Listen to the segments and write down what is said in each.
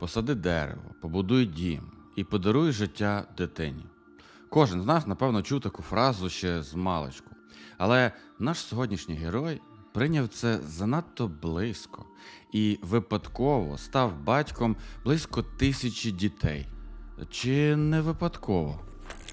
посади дерево, побудуй дім і подаруй життя дитині. Кожен з нас, напевно, чув таку фразу ще з маличку. Але наш сьогоднішній герой прийняв це занадто близько і випадково став батьком близько тисячі дітей. Чи не випадково?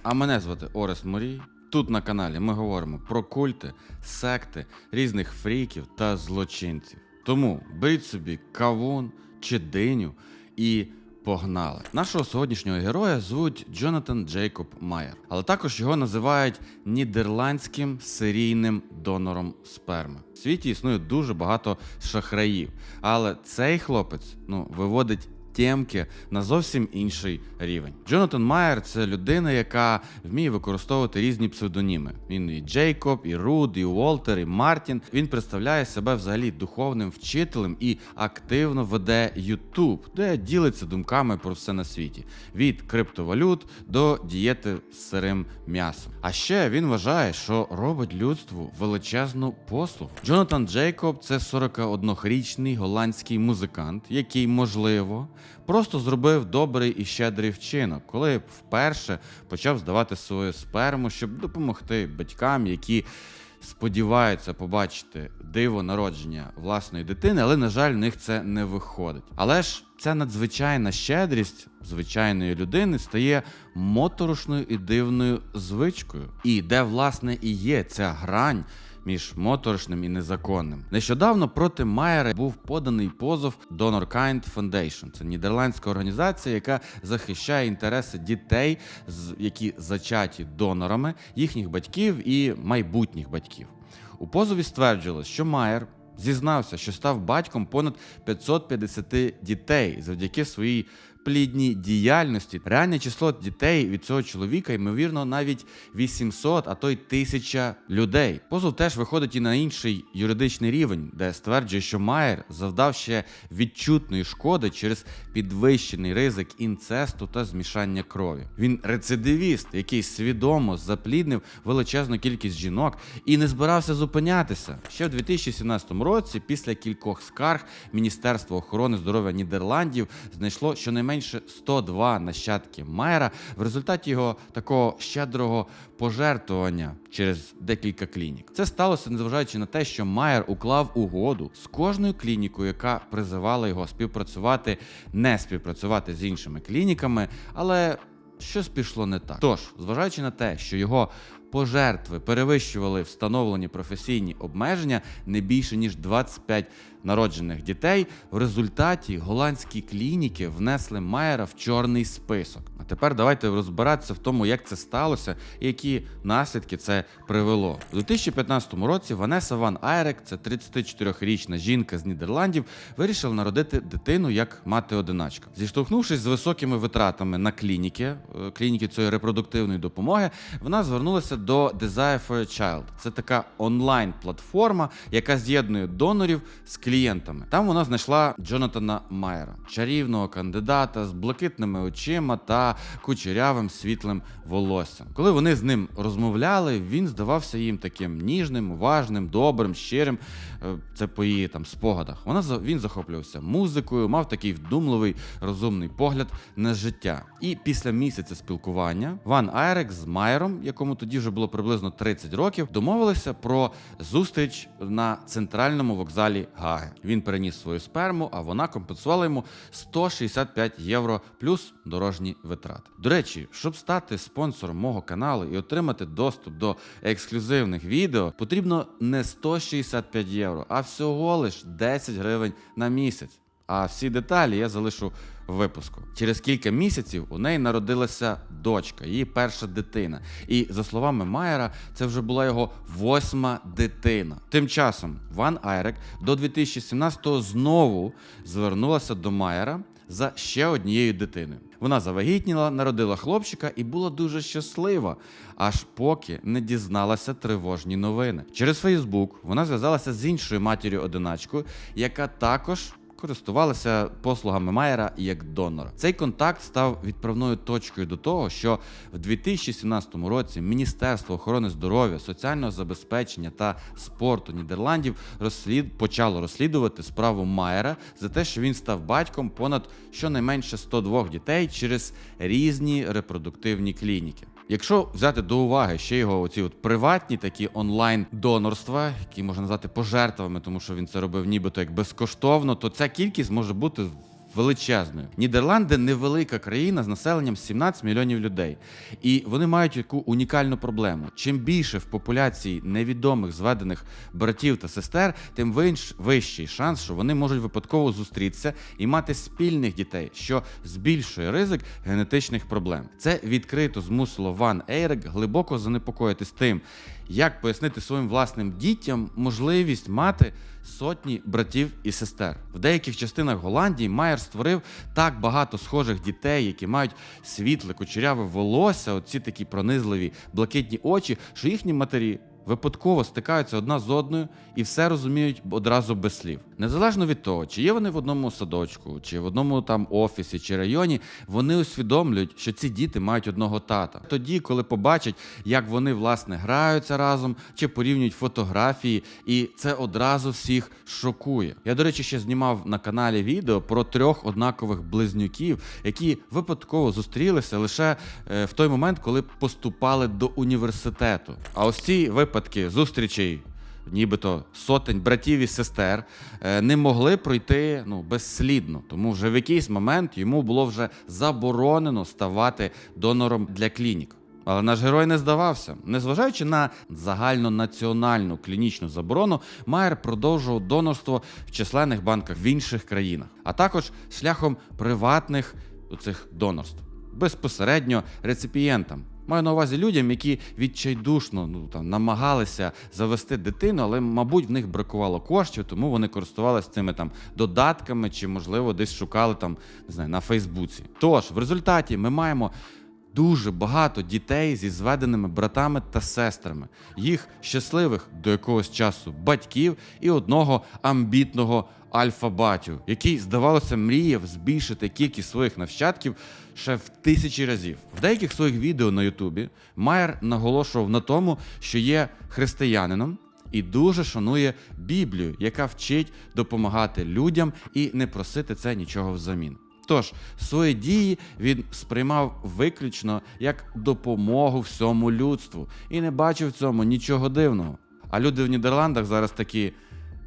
А мене звати Орест Морій. Тут на каналі ми говоримо про культи, секти, різних фріків та злочинців. Тому беріть собі кавун чи диню і погнали. Нашого сьогоднішнього героя звуть Джонатан Джейкоб Майер, але також його називають нідерландським серійним донором сперми. В світі існує дуже багато шахраїв, але цей хлопець ну виводить тємки на зовсім інший рівень. Джонатан Майер це людина, яка вміє використовувати різні псевдоніми. Він і Джейкоб, і Руд, і Уолтер, і Мартін. Він представляє себе взагалі духовним вчителем і активно веде YouTube, де ділиться думками про все на світі: від криптовалют до дієти з сирим м'ясом. А ще він вважає, що робить людству величезну послугу. Джонатан Джейкоб це 41-річний голландський музикант, який можливо просто зробив добрий і щедрий вчинок, коли вперше почав здавати свою сперму, щоб допомогти батькам, які сподіваються побачити диво народження власної дитини, але на жаль, в них це не виходить. Але ж ця надзвичайна щедрість звичайної людини стає моторошною і дивною звичкою, і де власне і є ця грань між моторошним і незаконним. Нещодавно проти Майера був поданий позов Donor Kind Foundation. Це нідерландська організація, яка захищає інтереси дітей, які зачаті донорами, їхніх батьків і майбутніх батьків. У позові стверджувалось, що Майер зізнався, що став батьком понад 550 дітей завдяки своїй плідній діяльності. Реальне число дітей від цього чоловіка, ймовірно, навіть 800, а то й 1000 людей. Позов теж виходить і на інший юридичний рівень, де стверджує, що Майер завдав ще відчутної шкоди через підвищений ризик інцесту та змішання крові. Він рецидивіст, який свідомо запліднив величезну кількість жінок і не збирався зупинятися. Ще в 2017 році, після кількох скарг, Міністерство охорони здоров'я Нідерландів знайшло щонайменше 102 нащадки Майера в результаті його такого щедрого пожертвування через декілька клінік. Це сталося незважаючи на те, що Майер уклав угоду з кожною клінікою, яка призивала його співпрацювати, не співпрацювати з іншими клініками, але щось пішло не так. Тож, зважаючи на те, що його пожертви перевищували встановлені професійні обмеження не більше ніж 25 народжених дітей, в результаті голландські клініки внесли Майера в чорний список. А тепер давайте розбиратися в тому, як це сталося і які наслідки це привело. У 2015 році Ванеса Ван Айрек, це 34-річна жінка з Нідерландів, вирішила народити дитину як мати-одиначка. Зіштовхнувшись з високими витратами на клініки, е, клініки цієї репродуктивної допомоги, вона звернулася до Desire for a Child. Це така онлайн-платформа, яка з'єднує донорів з клієнтами. Там вона знайшла Джонатана Майера, чарівного кандидата з блакитними очима та кучерявим світлим волоссям. Коли вони з ним розмовляли, він здавався їм таким ніжним, уважним, добрим, щирим. Е, Це по її там спогадах. Вона він захоплювався музикою, мав такий вдумливий, розумний погляд на життя. І після місяця спілкування Ван Айрек з Майером, якому тоді вже було приблизно 30 років, домовилися про зустріч на центральному вокзалі Гаги. Він переніс свою сперму, а вона компенсувала йому 165 євро плюс дорожні витрати. До речі, щоб стати спонсором мого каналу і отримати доступ до ексклюзивних відео, потрібно не 165 євро, а всього лиш 10 гривень на місяць. А всі деталі я залишу в випуску. Через кілька місяців у неї народилася дочка, її перша дитина. І за словами Майера, це вже була його восьма дитина. Тим часом Ван Айрек до 2017-го знову звернулася до Майера за ще однією дитиною. Вона завагітніла, народила хлопчика і була дуже щаслива, аж поки не дізналася тривожні новини. Через Фейсбук вона зв'язалася з іншою матір'ю одиначкою, яка також користувалися послугами Майера як донора. Цей контакт став відправною точкою до того, що в 2017 році Міністерство охорони здоров'я, соціального забезпечення та спорту Нідерландів розслід... почало розслідувати справу Майера за те, що він став батьком понад щонайменше 102 дітей через різні репродуктивні клініки. Якщо взяти до уваги ще його оці от приватні такі онлайн донорства, які можна назвати пожертвами, тому що він це робив нібито як безкоштовно, то ця кількість може бути величезною. Нідерланди невелика країна з населенням 17 мільйонів людей, і вони мають яку унікальну проблему. Чим більше в популяції невідомих зведених братів та сестер, тим вищий шанс, що вони можуть випадково зустрітися і мати спільних дітей, що збільшує ризик генетичних проблем. Це відкрито змусило Ван Ейрек глибоко занепокоїтись тим, як пояснити своїм власним дітям можливість мати сотні братів і сестер. В деяких частинах Голландії Майер створив так багато схожих дітей, які мають світле, кучеряве волосся, оці такі пронизливі блакитні очі, що їхні матері. Випадково стикаються одна з одною і все розуміють одразу без слів. Незалежно від того, чи є вони в одному садочку, чи в одному там офісі, чи районі, вони усвідомлюють, що ці діти мають одного тата. Тоді, коли побачать, як вони власне граються разом, чи порівнюють фотографії, і це одразу всіх шокує. Я, до речі, ще знімав на каналі відео про трьох однакових близнюків, які випадково зустрілися лише е, в той момент, коли поступали до університету. А ось ці випадки зустрічей. Нібито сотень братів і сестер е, не могли пройти ну безслідно, тому вже в якийсь момент йому було вже заборонено ставати донором для клінік. Але наш герой не здавався. Незважаючи на загальнонаціональну клінічну заборону, Майер продовжував донорство в численних банках в інших країнах, а також шляхом приватних цих донорств безпосередньо реципієнтам. Маю на увазі людям, які відчайдушно ну там намагалися завести дитину, але мабуть в них бракувало коштів, тому вони користувалися цими там додатками, чи можливо десь шукали там не знаю на Фейсбуці. Тож в результаті ми маємо дуже багато дітей зі зведеними братами та сестрами, їх щасливих до якогось часу батьків і одного амбітного альфа-батю, який, здавалося, мріяв збільшити кількість своїх нащадків ще в тисячі разів. В деяких своїх відео на Ютубі Майер наголошував на тому, що є християнином. І дуже шанує Біблію, яка вчить допомагати людям і не просити це нічого взамін. Тож свої дії він сприймав виключно як допомогу всьому людству і не бачив в цьому нічого дивного. А люди в Нідерландах зараз такі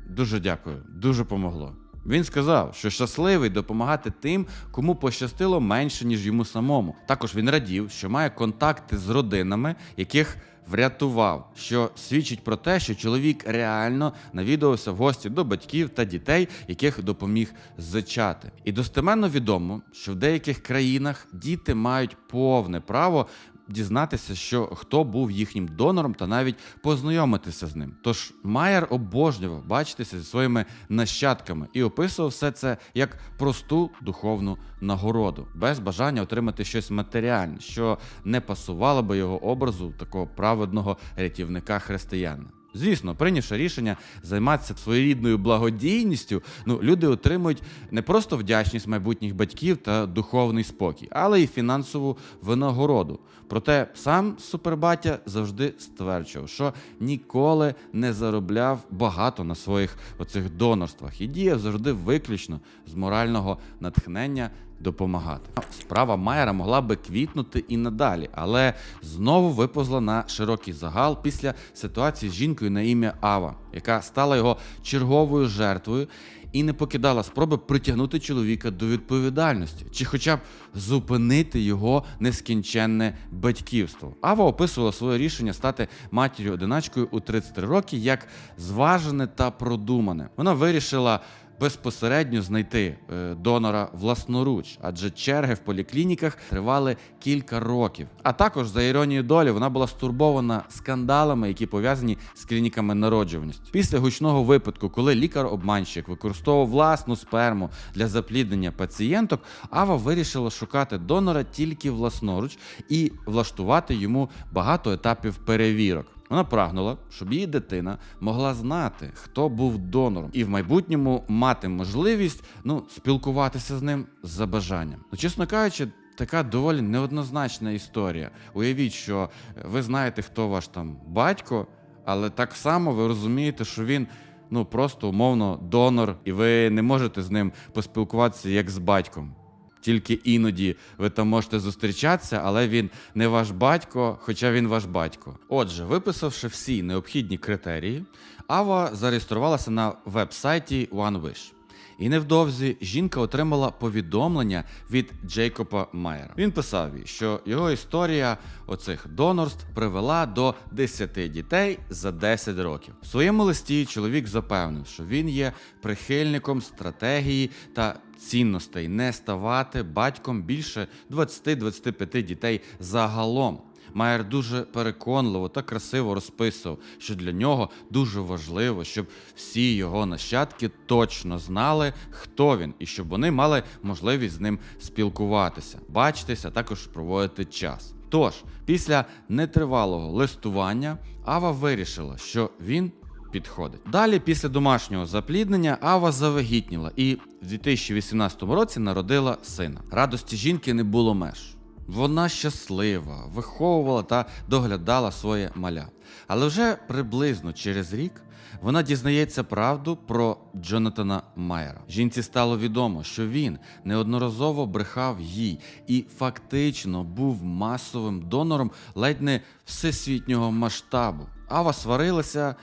дуже дякую, дуже помогло. Він сказав, що щасливий допомагати тим, кому пощастило менше, ніж йому самому. Також він радів, що має контакти з родинами, яких врятував, що свідчить про те, що чоловік реально навідувався в гості до батьків та дітей, яких допоміг зачати. І достеменно відомо, що в деяких країнах діти мають повне право. Дізнатися, що хто був їхнім донором, та навіть познайомитися з ним. Тож Майер обожнював бачитися зі своїми нащадками і описував все це як просту духовну нагороду, без бажання отримати щось матеріальне, що не пасувало би його образу такого праведного рятівника християна. Звісно, прийнявши рішення займатися своєрідною благодійністю, ну люди отримують не просто вдячність майбутніх батьків та духовний спокій, але й фінансову винагороду. Проте сам супербатя завжди стверджував, що ніколи не заробляв багато на своїх оцих донорствах і діяв завжди виключно з морального натхнення допомагати. Справа Майера могла би квітнути і надалі, але знову виповзла на широкий загал після ситуації з жінкою на ім'я Ава, яка стала його черговою жертвою і не покидала спроби притягнути чоловіка до відповідальності, чи хоча б зупинити його нескінченне батьківство. Ава описувала своє рішення стати матір'ю одиначкою у 33 роки як зважене та продумане. Вона вирішила безпосередньо знайти е, донора власноруч, адже черги в поліклініках тривали кілька років. А також за іронією долі вона була стурбована скандалами, які пов'язані з клініками народжуваності. Після гучного випадку, коли лікар-обманщик використовував власну сперму для запліднення пацієнток, Ава вирішила шукати донора тільки власноруч і влаштувати йому багато етапів перевірок. Вона прагнула, щоб її дитина могла знати, хто був донором, і в майбутньому мати можливість ну, спілкуватися з ним за бажанням. Ну, чесно кажучи, така доволі неоднозначна історія. Уявіть, що ви знаєте, хто ваш там батько, але так само ви розумієте, що він. Ну просто умовно донор, і ви не можете з ним поспілкуватися як з батьком. Тільки іноді ви там можете зустрічатися, але він не ваш батько, хоча він ваш батько. Отже, виписавши всі необхідні критерії, Ава зареєструвалася на веб-сайті OneWish. І невдовзі жінка отримала повідомлення від Джейкоба Майера. Він писав їй, що його історія оцих донорств привела до 10 дітей за 10 років. В своєму листі чоловік запевнив, що він є прихильником стратегії та цінностей не ставати батьком більше 20-25 дітей загалом. Майер дуже переконливо та красиво розписував, що для нього дуже важливо, щоб всі його нащадки точно знали, хто він, і щоб вони мали можливість з ним спілкуватися, бачитися, також проводити час. Тож, після нетривалого листування, Ава вирішила, що він підходить. Далі, після домашнього запліднення, Ава завагітніла і в 2018 році народила сина. Радості жінки не було меж. Вона щаслива, виховувала та доглядала своє маля. Але вже приблизно через рік вона дізнається правду про Джонатана Майера. Жінці стало відомо, що він неодноразово брехав їй і фактично був масовим донором ледь не всесвітнього масштабу. Ава сварилася.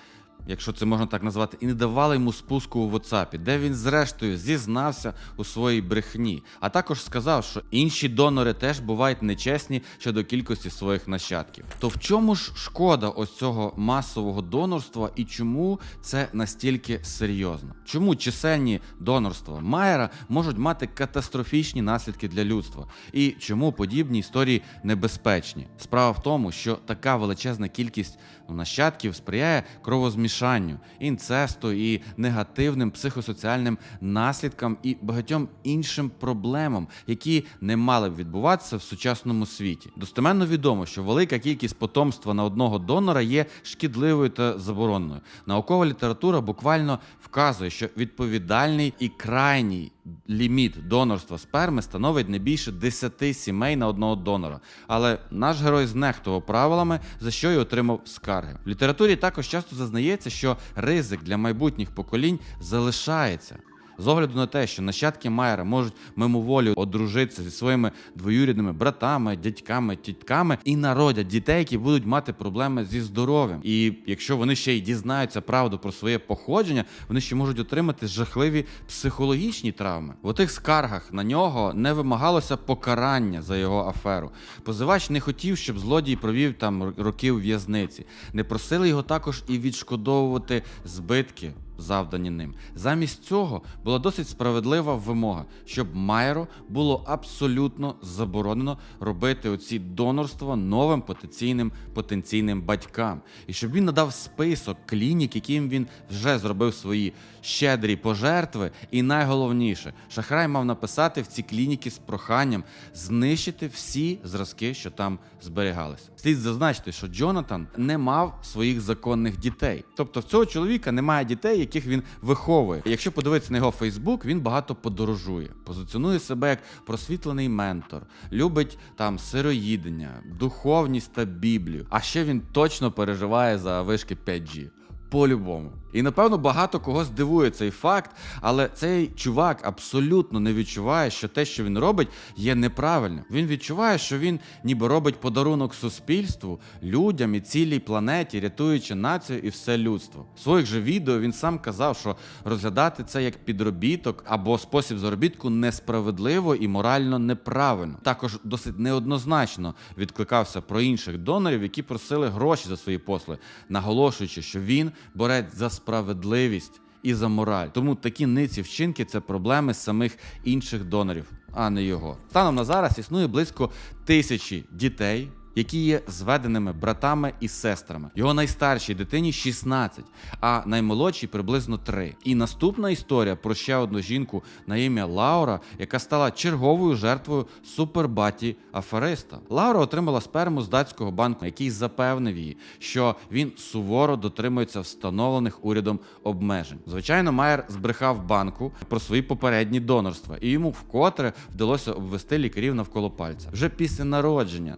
Якщо це можна так назвати, і не давали йому спуску у WhatsApp, де він зрештою зізнався у своїй брехні, а також сказав, що інші донори теж бувають нечесні щодо кількості своїх нащадків. То в чому ж шкода ось цього масового донорства і чому це настільки серйозно? Чому чисельні донорства Майера можуть мати катастрофічні наслідки для людства? І чому подібні історії небезпечні? Справа в тому, що така величезна кількість ну, нащадків сприяє кровозмішанню, інцесту і негативним психосоціальним наслідкам і багатьом іншим проблемам, які не мали б відбуватися в сучасному світі. Достеменно відомо, що велика кількість потомства на одного донора є шкідливою та забороненою. Наукова література буквально вказує, що відповідальний і крайній ліміт донорства сперми становить не більше 10 сімей на одного донора. Але наш герой знехтував правилами, за що й отримав скарги. В літературі також часто зазнається, що ризик для майбутніх поколінь залишається. З огляду на те, що нащадки Майера можуть мимоволі одружитися зі своїми двоюрідними братами, дядьками, тітками і народять дітей, які будуть мати проблеми зі здоров'ям. І якщо вони ще й дізнаються правду про своє походження, вони ще можуть отримати жахливі психологічні травми. В отих скаргах на нього не вимагалося покарання за його аферу. Позивач не хотів, щоб злодій провів там роки у в'язниці. Не просили його також і відшкодовувати збитки завдані ним. Замість цього була досить справедлива вимога, щоб Майеру було абсолютно заборонено робити оці донорства новим потенційним потенційним батькам, і щоб він надав список клінік, яким він вже зробив свої щедрі пожертви. І найголовніше, шахрай мав написати в ці клініки з проханням знищити всі зразки, що там зберігалися. Слід зазначити, що Джонатан не мав своїх законних дітей, тобто в цього чоловіка немає дітей, яких він виховує. Якщо подивитися на його Фейсбук, він багато подорожує, позиціонує себе як просвітлений ментор, любить там сироїдення, духовність та Біблію. А ще він точно переживає за вишки 5G. По-любому. І напевно багато кого здивує цей факт, але цей чувак абсолютно не відчуває, що те, що він робить, є неправильним. Він відчуває, що він ніби робить подарунок суспільству, людям і цілій планеті, рятуючи націю і все людство. В своїх же відео він сам казав, що розглядати це як підробіток або спосіб заробітку несправедливо і морально неправильно. Також досить неоднозначно відкликався про інших донорів, які просили гроші за свої послуги, наголошуючи, що він борець за справедливість і за мораль. Тому такі ниці вчинки це проблеми самих інших донорів, а не його. Станом на зараз існує близько тисячі дітей. Які є зведеними братами і сестрами. Його найстаршій дитині 16, а наймолодшій приблизно 3. І наступна історія про ще одну жінку на ім'я Лаура, яка стала черговою жертвою супербаті афериста. Лаура отримала сперму з датського банку, який запевнив її, що він суворо дотримується встановлених урядом обмежень. Звичайно, Майер збрехав банку про свої попередні донорства, і йому вкотре вдалося обвести лікарів навколо пальця. Вже після народження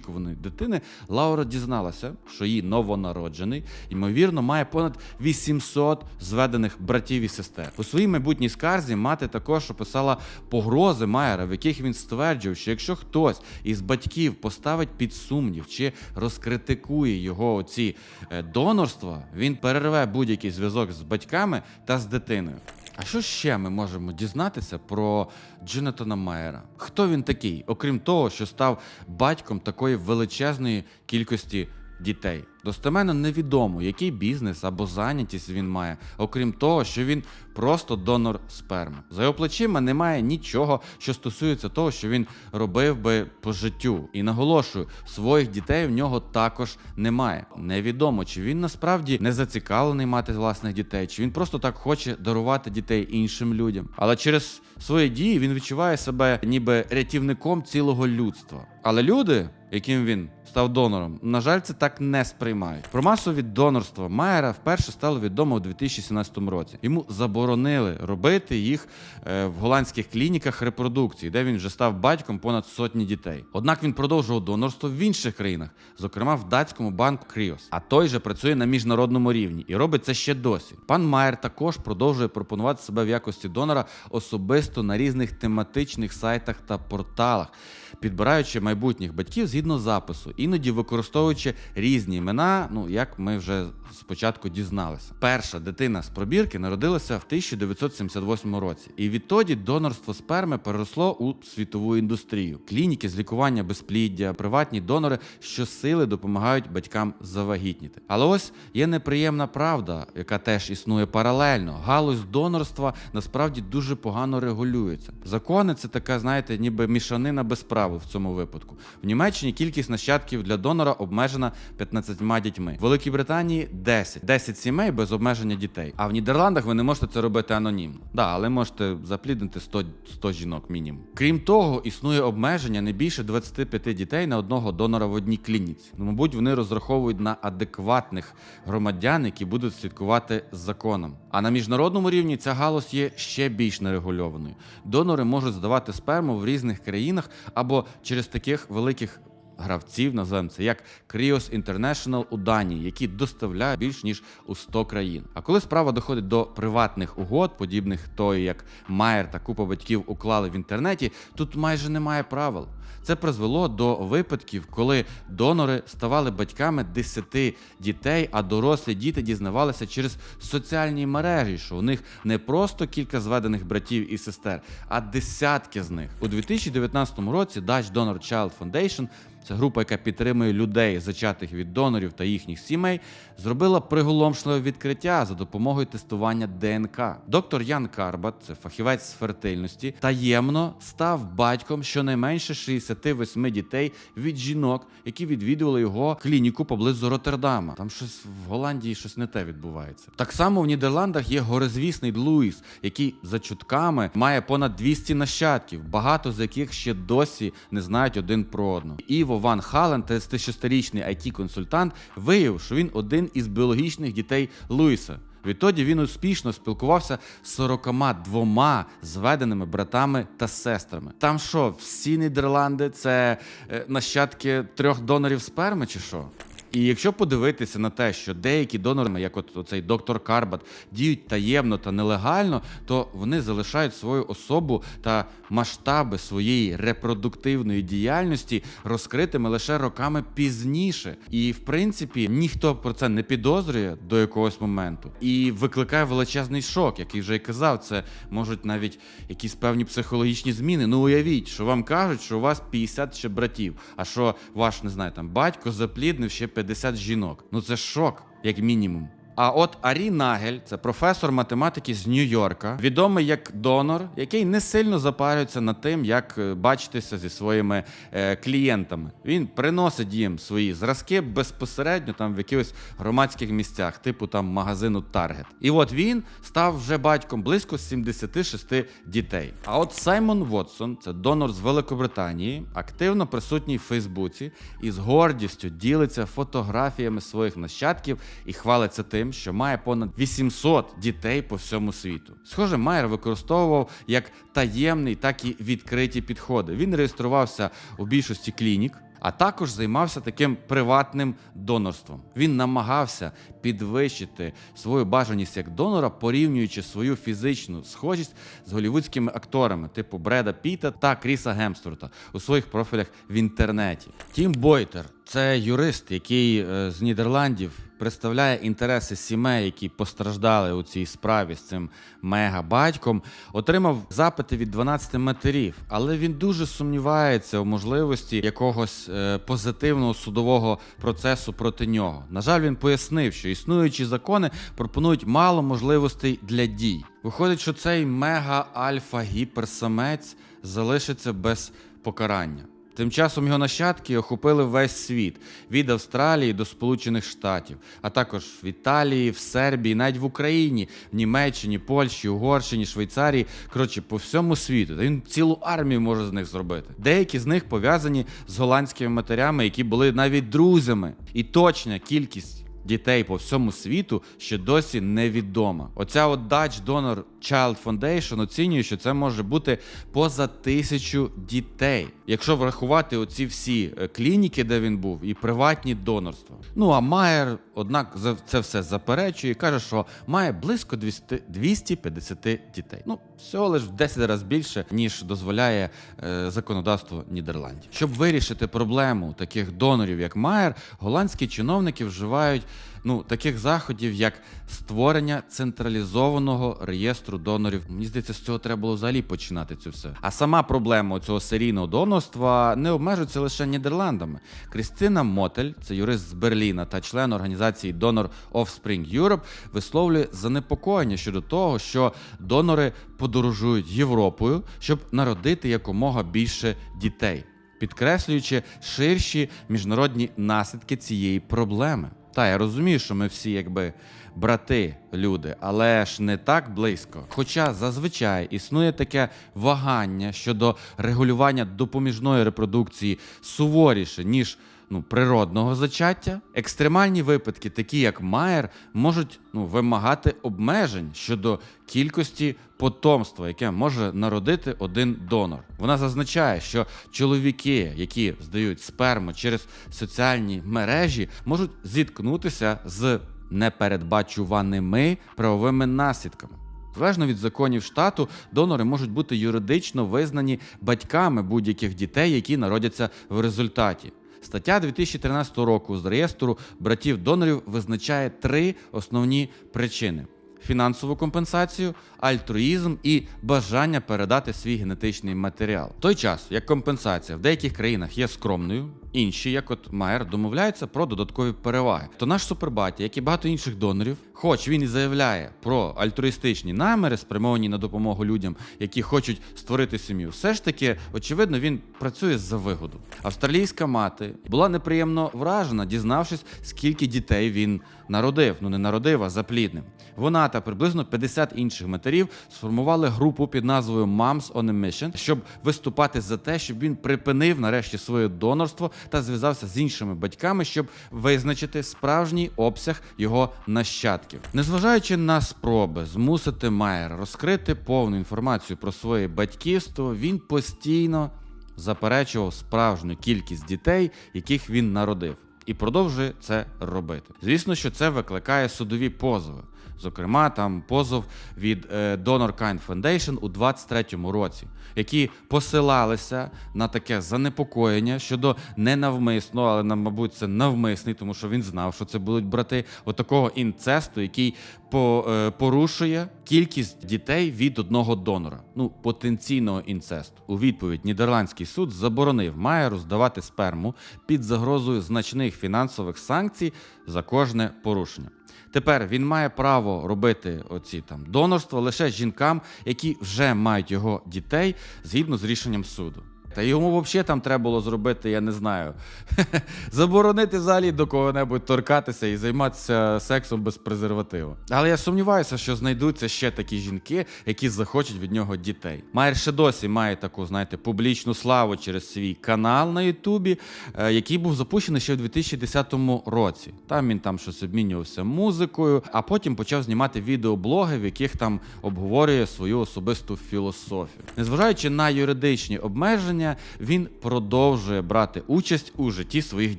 довгоочікуваної дитини Лаура дізналася, що її новонароджений, ймовірно, має понад 800 зведених братів і сестер. У своїй майбутній скарзі мати також описала погрози Майера, в яких він стверджував, що якщо хтось із батьків поставить під сумнів чи розкритикує його оці е, донорства, він перерве будь-який зв'язок з батьками та з дитиною. А що ще ми можемо дізнатися про Джонатана Майера? Хто він такий, окрім того, що став батьком такої величезної кількості дітей? Достеменно невідомо, який бізнес або зайнятість він має, окрім того, що він просто донор сперми. За його плечима немає нічого, що стосується того, що він робив би по життю. І наголошую, своїх дітей в нього також немає. Невідомо, чи він насправді не зацікавлений мати власних дітей, чи він просто так хоче дарувати дітей іншим людям. Але через свої дії він відчуває себе ніби рятівником цілого людства. Але люди, яким він став донором, на жаль, це так не сприймають. Про масові донорства Майера вперше стало відомо у 2017 році. Йому заборонили робити їх е, в голландських клініках репродукції, де він вже став батьком понад сотні дітей. Однак він продовжував донорство в інших країнах, зокрема в датському банку Кріос. А той же працює на міжнародному рівні і робить це ще досі. Пан Майер також продовжує пропонувати себе в якості донора особисто на різних тематичних сайтах та порталах, підбираючи майбутніх батьків згідно запису, іноді використовуючи різні імена. Ну як ми вже спочатку дізналися. Перша дитина з пробірки народилася в 1978 році, і відтоді донорство сперми переросло у світову індустрію. Клініки з лікування безпліддя, приватні донори щосили допомагають батькам завагітніти. Але ось є неприємна правда, яка теж існує паралельно. Галузь донорства насправді дуже погано регулюється. Закони це така, знаєте, ніби мішанина без правил в цьому випадку. В Німеччині кількість нащадків для донора обмежена 15 дітьми. В Великій Британії 10. 10 сімей без обмеження дітей. А в Нідерландах ви не можете це робити анонімно. Да, але можете запліднити 100, 100 жінок мінімум. Крім того, існує обмеження не більше 25 дітей на одного донора в одній клініці. Ну, мабуть, вони розраховують на адекватних громадян, які будуть слідкувати законом. А на міжнародному рівні ця галузь є ще більш нерегульованою. Донори можуть здавати сперму в різних країнах або через таких великих гравців, називаємо це як Krios International у Данії, які доставляють більш ніж у 100 країн. А коли справа доходить до приватних угод, подібних тої, як Майер та купа батьків уклали в інтернеті, тут майже немає правил. Це призвело до випадків, коли донори ставали батьками 10 дітей, а дорослі діти дізнавалися через соціальні мережі, що у них не просто кілька зведених братів і сестер, а десятки з них. У 2019 році Dutch Donor Child Foundation це група, яка підтримує людей, зачатих від донорів та їхніх сімей, зробила приголомшливе відкриття за допомогою тестування ДНК. Доктор Ян Карбат, це фахівець з фертильності, таємно став батьком щонайменше 68 дітей від жінок, які відвідували його клініку поблизу Роттердама. Там щось в Голландії щось не те відбувається. Так само в Нідерландах є горизвісний Луїс, який за чутками має понад 200 нащадків, багато з яких ще досі не знають один про одного. Іво Ван Хален, 36-річний it консультант виявив, що він один із біологічних дітей Луїса. Відтоді він успішно спілкувався з 42 зведеними братами та сестрами. Там що, всі Нідерланди це е, нащадки трьох донорів сперми, чи що? І якщо подивитися на те, що деякі донори, як от цей доктор Карбат, діють таємно та нелегально, то вони залишають свою особу та масштаби своєї репродуктивної діяльності розкритими лише роками пізніше. І в принципі ніхто про це не підозрює до якогось моменту і викликає величезний шок, який вже й казав. Це можуть навіть якісь певні психологічні зміни. Ну уявіть, що вам кажуть, що у вас 50 ще братів, а що ваш не знаю, там батько запліднив ще 50 жінок. Ну це шок, як мінімум. А от Арі Нагель, це професор математики з Нью-Йорка, відомий як донор, який не сильно запарюється над тим, як е, бачитися зі своїми е, клієнтами. Він приносить їм свої зразки безпосередньо там в якихось громадських місцях, типу там магазину Таргет. І от він став вже батьком близько 76 дітей. А от Саймон Вотсон, це донор з Великобританії, активно присутній в Фейсбуці і з гордістю ділиться фотографіями своїх нащадків і хвалиться тим, що має понад 800 дітей по всьому світу. Схоже, Майер використовував як таємний, так і відкриті підходи. Він реєструвався у більшості клінік. А також займався таким приватним донорством. Він намагався підвищити свою бажаність як донора, порівнюючи свою фізичну схожість з голівудськими акторами, типу Бреда Піта та Кріса Гемстворта у своїх профілях в інтернеті. Тім Бойтер це юрист, який е, з Нідерландів представляє інтереси сімей, які постраждали у цій справі з цим мега-батьком, отримав запити від 12 матерів, але він дуже сумнівається у можливості якогось е, позитивного судового процесу проти нього. На жаль, він пояснив, що існуючі закони пропонують мало можливостей для дій. Виходить, що цей мега-альфа-гіперсамець залишиться без покарання. Тим часом його нащадки охопили весь світ від Австралії до Сполучених Штатів, а також в Італії, в Сербії, навіть в Україні, в Німеччині, Польщі, Угорщині, Швейцарії. Коротше, по всьому світу. Та він цілу армію може з них зробити. Деякі з них пов'язані з голландськими матерями, які були навіть друзями. І точна кількість. Дітей по всьому світу ще досі невідома. Оця от Dutch Donor Child Foundation оцінює, що це може бути поза тисячу дітей, якщо врахувати оці всі е, клініки, де він був, і приватні донорства. Ну а Майер, однак, це все заперечує і каже, що має близько 200, 250 дітей. Ну, всього лише в 10 разів більше, ніж дозволяє е, законодавство Нідерландів. Щоб вирішити проблему таких донорів, як Майер, голландські чиновники вживають ну, таких заходів, як створення централізованого реєстру донорів. Мені здається, з цього треба було взагалі починати цю все. А сама проблема цього серійного донорства не обмежується лише Нідерландами. Крістина Мотель, це юрист з Берліна та член організації Donor Offspring Europe, висловлює занепокоєння щодо того, що донори подорожують Європою, щоб народити якомога більше дітей, підкреслюючи ширші міжнародні наслідки цієї проблеми. Та я розумію, що ми всі якби брати люди, але ж не так близько. Хоча зазвичай існує таке вагання щодо регулювання допоміжної репродукції суворіше, ніж ну, природного зачаття, екстремальні випадки, такі як Майер, можуть ну, вимагати обмежень щодо кількості потомства, яке може народити один донор. Вона зазначає, що чоловіки, які здають сперму через соціальні мережі, можуть зіткнутися з непередбачуваними правовими наслідками. Залежно від законів штату, донори можуть бути юридично визнані батьками будь-яких дітей, які народяться в результаті. Стаття 2013 року з реєстру братів донорів визначає три основні причини: фінансову компенсацію, альтруїзм і бажання передати свій генетичний матеріал. В той час, як компенсація в деяких країнах є скромною, інші, як от Майер, домовляються про додаткові переваги. То наш супербаті, як і багато інших донорів, хоч він і заявляє про альтруїстичні наміри, спрямовані на допомогу людям, які хочуть створити сім'ю, все ж таки, очевидно, він працює за вигоду. Австралійська мати була неприємно вражена, дізнавшись, скільки дітей він народив. Ну не народив, а запліднив. Вона та приблизно 50 інших матерів сформували групу під назвою Moms on a Mission, щоб виступати за те, щоб він припинив нарешті своє донорство та зв'язався з іншими батьками, щоб визначити справжній обсяг його нащадків. Незважаючи на спроби змусити Майера розкрити повну інформацію про своє батьківство, він постійно заперечував справжню кількість дітей, яких він народив. І продовжує це робити. Звісно, що це викликає судові позови. Зокрема, там позов від е, Donor Kind Foundation у 23-му році, які посилалися на таке занепокоєння щодо ненавмисно, але нам, мабуть, це навмисний, тому що він знав, що це будуть брати отакого інцесту, який е, порушує кількість дітей від одного донора, ну потенційного інцесту. У відповідь Нідерландський суд заборонив Майеру здавати сперму під загрозою значних фінансових санкцій за кожне порушення. Тепер він має право робити оці там донорства лише жінкам, які вже мають його дітей згідно з рішенням суду. Та йому взагалі там треба було зробити, я не знаю, заборонити взагалі до кого-небудь торкатися і займатися сексом без презервативу. Але я сумніваюся, що знайдуться ще такі жінки, які захочуть від нього дітей. Майер ще досі має таку, знаєте, публічну славу через свій канал на Ютубі, е, який був запущений ще в 2010 році. Там він там щось обмінювався музикою, а потім почав знімати відеоблоги, в яких там обговорює свою особисту філософію. Незважаючи на юридичні обмеження, він продовжує брати участь у житті своїх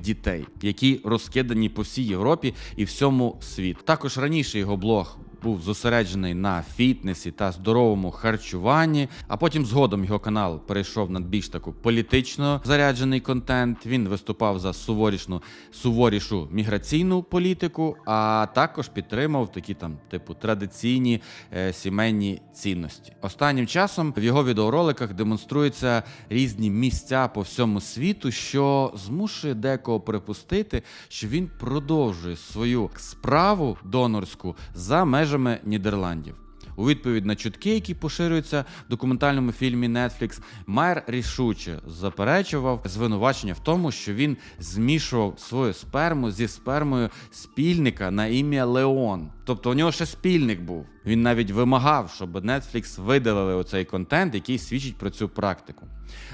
дітей, які розкидані по всій Європі і всьому світу. Також раніше його блог. Був зосереджений на фітнесі та здоровому харчуванні, а потім згодом його канал перейшов на більш таку політично заряджений контент. Він виступав за суворішну суворішу міграційну політику, а також підтримав такі там, типу, традиційні е, сімейні цінності. Останнім часом в його відеороликах демонструються різні місця по всьому світу, що змушує декого припустити, що він продовжує свою справу донорську за межами Нідерландів. У відповідь на чутки, які поширюються в документальному фільмі Netflix, Майер рішуче заперечував звинувачення в тому, що він змішував свою сперму зі спермою спільника на ім'я Леон. Тобто у нього ще спільник був. Він навіть вимагав, щоб Netflix видалили оцей контент, який свідчить про цю практику.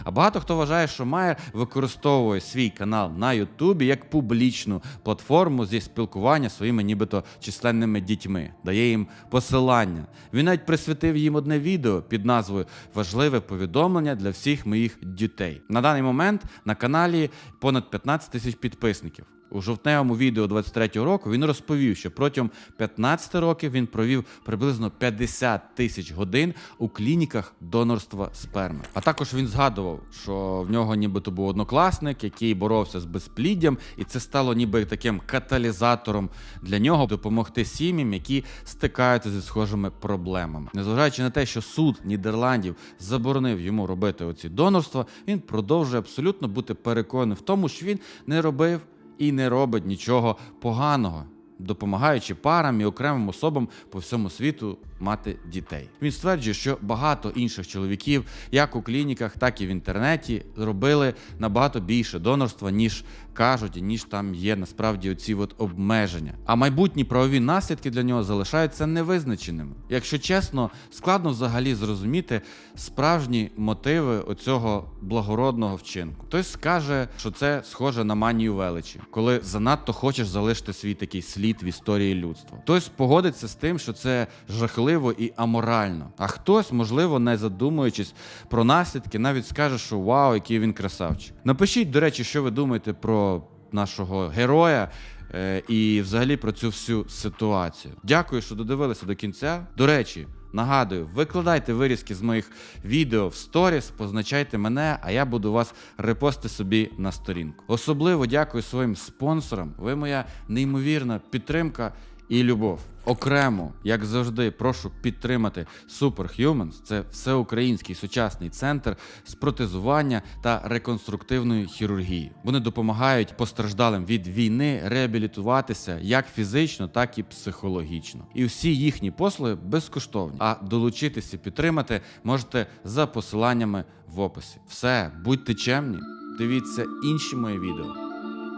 А багато хто вважає, що Майер використовує свій канал на Ютубі як публічну платформу зі спілкування своїми нібито численними дітьми, дає їм посилання. Він навіть присвятив їм одне відео під назвою Важливе повідомлення для всіх моїх дітей. На даний момент на каналі понад 15 тисяч підписників. У жовтневому відео 23-го року він розповів, що протягом 15 років він провів приблизно 50 тисяч годин у клініках донорства сперми. А також він згадував, що в нього нібито був однокласник, який боровся з безпліддям, і це стало ніби таким каталізатором для нього допомогти сім'ям, які стикаються зі схожими проблемами. Незважаючи на те, що суд Нідерландів заборонив йому робити оці донорства, він продовжує абсолютно бути переконаний в тому, що він не робив і не робить нічого поганого, допомагаючи парам і окремим особам по всьому світу мати дітей. Він стверджує, що багато інших чоловіків, як у клініках, так і в інтернеті, зробили набагато більше донорства, ніж кажуть, ніж там є насправді оці от обмеження. А майбутні правові наслідки для нього залишаються невизначеними. Якщо чесно, складно взагалі зрозуміти справжні мотиви оцього благородного вчинку. Хтось скаже, що це схоже на манію величі, коли занадто хочеш залишити свій такий слід в історії людства. Хтось погодиться з тим, що це жахливо і аморально. А хтось, можливо, не задумуючись про наслідки, навіть скаже, що вау, який він красавчик. Напишіть, до речі, що ви думаєте про нашого героя. е, І взагалі про цю всю ситуацію. Дякую, що додивилися до кінця. До речі, нагадую, викладайте вирізки з моїх відео в сторіс, позначайте мене, а я буду вас репости собі на сторінку. Особливо дякую своїм спонсорам. Ви моя неймовірна підтримка і любов. Окремо, як завжди, прошу підтримати Superhumans. Це всеукраїнський сучасний центр з протезування та реконструктивної хірургії. Вони допомагають постраждалим від війни реабілітуватися як фізично, так і психологічно. І всі їхні послуги безкоштовні. А долучитися підтримати можете за посиланнями в описі. Все, будьте чемні, дивіться інші мої відео.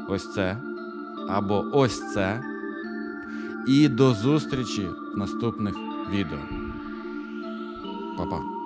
Ось це або ось це. І до зустрічі в наступних відео. Па-па.